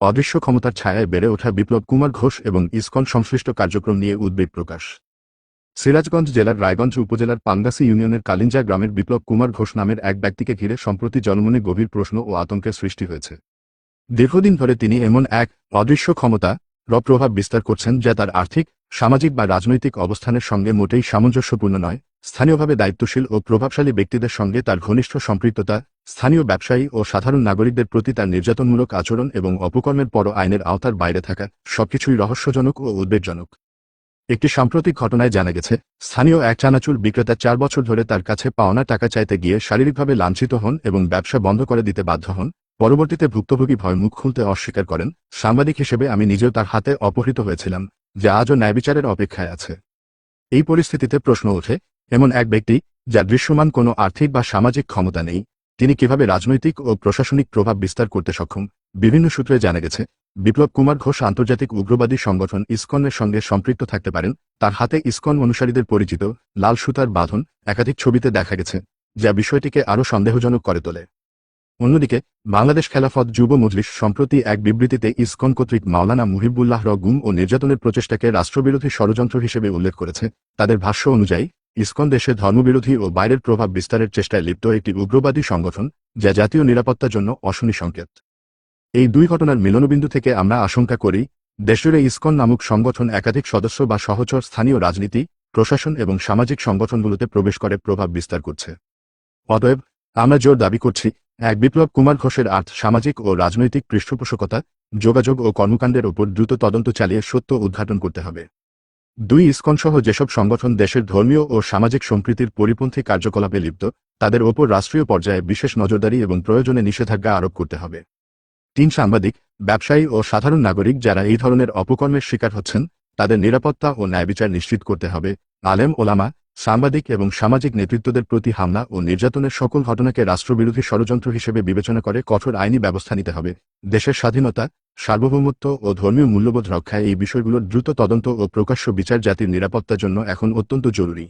অদৃশ্য ক্ষমতার ছায়ায় বেড়ে ওঠা বিপ্লব কুমার ঘোষ এবং ইসকন সংশ্লিষ্ট কার্যক্রম নিয়ে উদ্বেগ প্রকাশ। সিরাজগঞ্জ জেলার রায়গঞ্জ উপজেলার পাঙ্গাসি ইউনিয়নের কালিঞ্জা গ্রামের বিপ্লব কুমার ঘোষ নামের এক ব্যক্তিকে ঘিরে সম্প্রতি জনমনে গভীর প্রশ্ন ও আতঙ্কের সৃষ্টি হয়েছে। দীর্ঘদিন ধরে তিনি এমন এক অদৃশ্য ক্ষমতা প্রভাব বিস্তার করছেন যা তার আর্থিক, সামাজিক বা রাজনৈতিক অবস্থানের সঙ্গে মোটেই সামঞ্জস্যপূর্ণ নয়। স্থানীয়ভাবে দায়িত্বশীল ও প্রভাবশালী ব্যক্তিদের সঙ্গে তার ঘনিষ্ঠ সম্পৃক্ততা, স্থানীয় ব্যবসায়ী ও সাধারণ নাগরিকদের প্রতি তার নির্যাতনমূলক আচরণ এবং অপকর্মের পরও আইনের আওতার বাইরে থাকা সবকিছুই রহস্যজনক ও উদ্বেগজনক। একটি সাম্প্রতিক ঘটনায় জানা গেছে, স্থানীয় এক চানাচুর বিক্রেতা চার বছর ধরে তার কাছে পাওনা টাকা চাইতে গিয়ে শারীরিকভাবে লাঞ্ছিত হন এবং ব্যবসা বন্ধ করে দিতে বাধ্য হন। পরবর্তীতে ভুক্তভোগী ভয় মুখ খুলতে অস্বীকার করেন। সাংবাদিক হিসেবে আমি নিজেও তার হাতে অপহৃত হয়েছিলাম, যা আজও ন্যায়বিচারের অপেক্ষায় আছে। এই পরিস্থিতিতে প্রশ্ন ওঠে এমন এক ব্যক্তি, যার দৃশ্যমান কোনো আর্থিক বা সামাজিক ক্ষমতা নেই, তিনি কীভাবে রাজনৈতিক ও প্রশাসনিক প্রভাব বিস্তার করতে সক্ষম, বিভিন্ন সূত্রে জানা গেছে, বিপ্লব কুমার ঘোষ আন্তর্জাতিক উগ্রবাদী সংগঠন ইসকনের সঙ্গে সম্পৃক্ত থাকতে পারেন, তার হাতে ইসকন অনুসারীদের পরিচিত, লাল সুতার বাঁধন, একাধিক ছবিতে দেখা গেছে, যা বিষয়টিকে আরও সন্দেহজনক করে তোলে। অন্যদিকে, বাংলাদেশ খেলাফত যুব মজলিস সম্প্রতি এক বিবৃতিতে ইসকন কর্তৃক মাওলানা মুহিবুল্লাহ র গুম ও নির্যাতনের প্রচেষ্টাকে রাষ্ট্রবিরোধী ষড়যন্ত্র হিসেবে উল্লেখ করেছে, তাদের ভাষ্য অনুযায়ী ইসকন দেশে ধর্মবিরোধী ও বাইরের প্রভাব বিস্তারের চেষ্টায় লিপ্ত একটি উগ্রবাদী সংগঠন, যা জাতীয় নিরাপত্তার জন্য অশনি সংকেত। এই দুই ঘটনার মিলনবিন্দু থেকে আমরা আশঙ্কা করি দেশজুড়ে ইসকন নামক সংগঠন একাধিক সদস্য বা সহচর স্থানীয় রাজনীতি, প্রশাসন এবং সামাজিক সংগঠনগুলোতে প্রবেশ করে প্রভাব বিস্তার করছে। অতএব, আমরা জোর দাবি করছি, এক বিপ্লব কুমার ঘোষের আর্থ, সামাজিক ও রাজনৈতিক পৃষ্ঠপোষকতা, যোগাযোগ ও কর্মকাণ্ডের ওপর দ্রুত তদন্ত চালিয়ে সত্য উদ্ঘাটন করতে হবে। দুই ইসকন সহ যেসব সংগঠন দেশের ধর্মীয় ও সামাজিক সম্প্রীতির পরিপন্থী কার্যকলাপে লিপ্ত, তাদের ওপর রাষ্ট্রীয় পর্যায়ে বিশেষ নজরদারি এবং প্রয়োজনে নিষেধাজ্ঞা আরোপ করতে হবে। তিন সাংবাদিক, ব্যবসায়ী ও সাধারণ নাগরিক যারা এই ধরনের অপকর্মের শিকার হচ্ছেন, তাদের নিরাপত্তা ও ন্যায়বিচার নিশ্চিত করতে হবে। আলেম ওলামা, সাংবাদিক এবং সামাজিক নেতৃত্বদের প্রতি হামলা ও নির্যাতনের সকল ঘটনাকে রাষ্ট্রবিরোধী ষড়যন্ত্র হিসেবে বিবেচনা করে কঠোর আইনি ব্যবস্থা নিতে হবে। দেশের স্বাধীনতা সার্বভৌমত্ব ও ধর্মীয় মূল্যবোধ রক্ষায় এই বিষয়গুলোর দ্রুত তদন্ত ও প্রকাশ্য বিচার জাতির নিরাপত্তার জন্য এখন অত্যন্ত জরুরি।